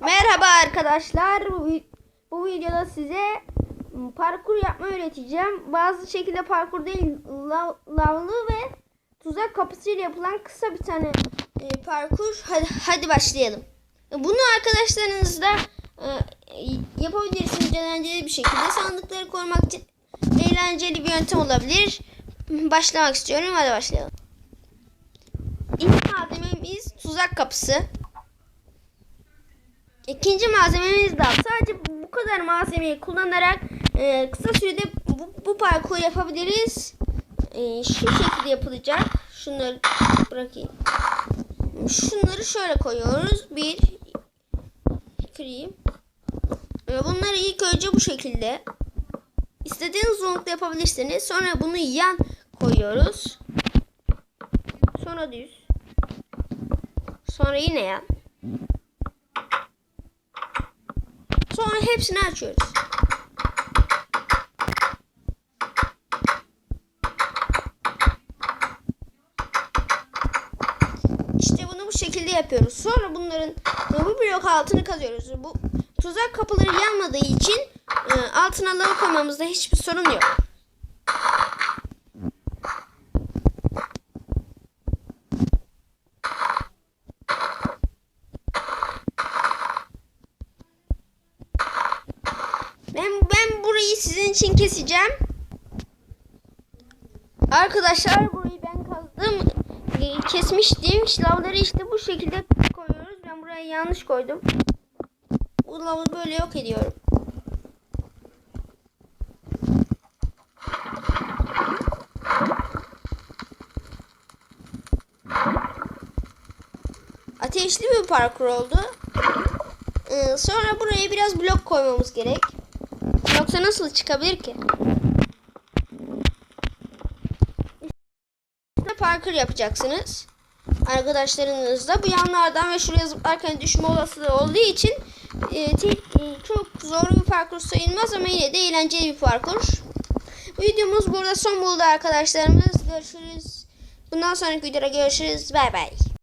Merhaba arkadaşlar. Bu, vi- bu videoda size parkur yapma öğreteceğim. Bazı şekilde parkur değil, lav, lavlı ve tuzak kapısıyla yapılan kısa bir tane e, parkur. Hadi, hadi başlayalım. Bunu arkadaşlarınızla e, yapabilirsiniz eğlenceli bir şekilde. Sandıkları korumak için eğlenceli bir yöntem olabilir. Başlamak istiyorum. Hadi başlayalım. İlk malzememiz tuzak kapısı. İkinci malzememiz de sadece bu kadar malzemeyi kullanarak e, kısa sürede bu, bu parkuru yapabiliriz. E, şu şekilde yapılacak. Şunları bırakayım. Şunları şöyle koyuyoruz. Bir, kırayım. E, bunları ilk önce bu şekilde. İstediğiniz uzunlukta yapabilirsiniz. Sonra bunu yan koyuyoruz. Sonra düz. Sonra yine yan. Sonra hepsini açıyoruz. İşte bunu bu şekilde yapıyoruz. Sonra bunların bu blok altını kazıyoruz. Bu tuzak kapıları yanmadığı için e, altına lava koymamızda hiçbir sorun yok. Ben ben burayı sizin için keseceğim. Arkadaşlar burayı ben kazdım. Ee, Kesmiştim. Lavları işte bu şekilde koyuyoruz. Ben burayı yanlış koydum. Bu lavı böyle yok ediyorum. Ateşli bir parkur oldu. Ee, sonra buraya biraz blok koymamız gerek. Yoksa nasıl çıkabilir ki? İşte parkur yapacaksınız. Arkadaşlarınızla bu yanlardan ve şuraya zıplarken düşme olasılığı olduğu için e, tek, e, çok zor bir parkur sayılmaz ama yine de eğlenceli bir parkur. Videomuz burada son buldu arkadaşlarımız. Görüşürüz. Bundan sonraki videoda görüşürüz. Bay bay.